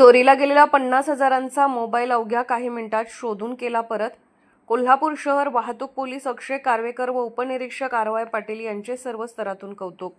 चोरीला गेलेला पन्नास हजारांचा मोबाईल अवघ्या काही मिनिटात शोधून केला परत. कोल्हापूर शहर वाहतूक पोलीस अक्षय कारवेकर व उपनिरीक्षक आर वाय पाटील यांचे सर्व स्तरातून कौतुक.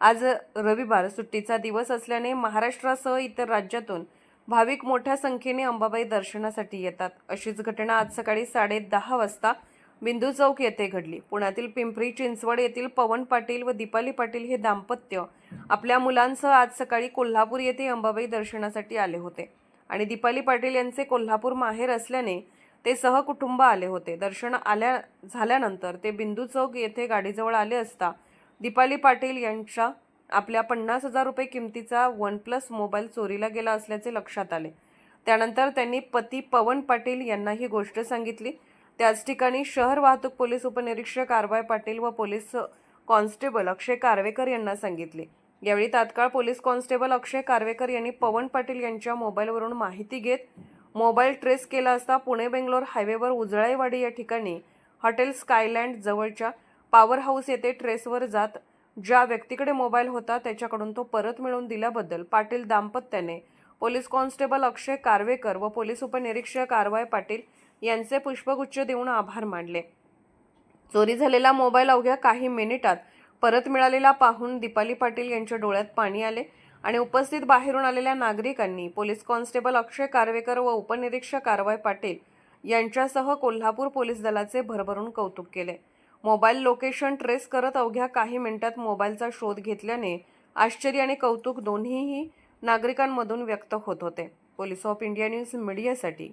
आज रविवार सुट्टीचा दिवस असल्याने महाराष्ट्रासह इतर राज्यातून भाविक मोठ्या संख्येने अंबाबाई दर्शनासाठी येतात. अशीच घटना आज सकाळी साडे दहा वाजता बिंदू चौक येथे घडली. पुण्यातील पिंपरी चिंचवड येथील पवन पाटील व दीपाली पाटील हे दाम्पत्य आपल्या मुलांसह आज सकाळी कोल्हापूर येथे अंबाबाई दर्शनासाठी आले होते. आणि दीपाली पाटील यांचे कोल्हापूर माहेर असल्याने ते सहकुटुंब आले होते. दर्शन आल्या झाल्यानंतर ते बिंदू चौक येथे गाडीजवळ आले असता दीपाली पाटील यांच्या आपल्या पन्नास हजार रुपये किमतीचा वन प्लस मोबाईल चोरीला गेला असल्याचे लक्षात आले. त्यानंतर त्यांनी पती पवन पाटील यांना ही गोष्ट सांगितली. त्याच ठिकाणी शहर वाहतूक पोलीस उपनिरीक्षक आरवाय पाटील व पोलीस कॉन्स्टेबल अक्षय कारवेकर यांना सांगितले. यावेळी तात्काळ पोलीस कॉन्स्टेबल अक्षय कारवेकर यांनी पवन पाटील यांच्या मोबाईलवरून माहिती घेत मोबाईल ट्रेस केला असता पुणे बेंगलोर हायवेवर उजळाईवाडी या ठिकाणी हॉटेल स्कायलँड जवळच्या पॉवर हाऊस येथे ट्रेसवर जात ज्या व्यक्तीकडे मोबाईल होता त्याच्याकडून तो परत मिळवून दिल्याबद्दल पाटील दाम्पत्याने पोलीस कॉन्स्टेबल अक्षय कारवेकर व पोलीस उपनिरीक्षक आरवाय पाटील यांचे पुष्पगुच्छ देऊन आभार मानले. चोरी झालेला मोबाईल अवघ्या काही मिनिटात परत मिळालेला पाहून दीपाली पाटील यांच्या डोळ्यात पाणी आले आणि उपस्थित बाहेरून आलेल्या नागरिकांनी पोलीस कॉन्स्टेबल अक्षय कारवेकर व उपनिरीक्षक कारवाय पाटील यांच्यासह कोल्हापूर पोलीस दलाचे भरभरून कौतुक केले. मोबाईल लोकेशन ट्रेस करत अवघ्या काही मिनिटात मोबाईलचा शोध घेतल्याने आश्चर्य आणि कौतुक दोन्हीही नागरिकांमधून व्यक्त होत होते. Police of India news मीडियासाठी